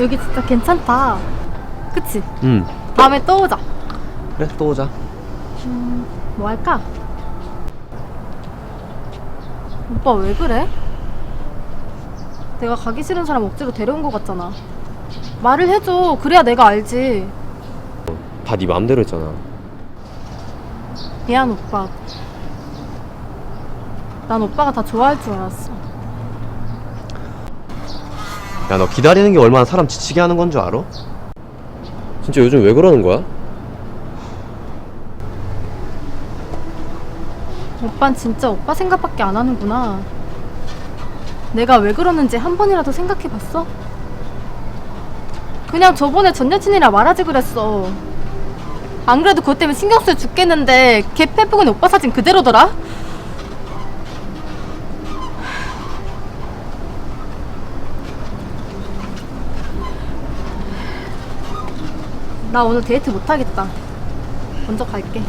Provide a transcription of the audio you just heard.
여기 진짜 괜찮다. 그치? 응 다음에 또 오자. 그래 또 오자 뭐 할까? 오빠 왜 그래? 내가 가기 싫은 사람 억지로 데려온 것 같잖아. 말을 해줘. 그래야 내가 알지. 다네 맘대로 했잖아 미안 오빠. 난 오빠가 다 좋아할 줄 알았어. 야 너 기다리는 게 얼마나 사람 지치게 하는 건 줄 알아? 진짜 요즘 왜 그러는 거야? 오빤 진짜 오빠 생각밖에 안 하는구나. 내가 왜 그러는지 한 번이라도 생각해 봤어? 그냥 저번에 전 여친이라 말하지 그랬어. 안 그래도 그것 때문에 신경 쓰여 죽겠는데 걔 페북은 오빠 사진 그대로더라? 나 오늘 데이트 못하겠다. 먼저 갈게.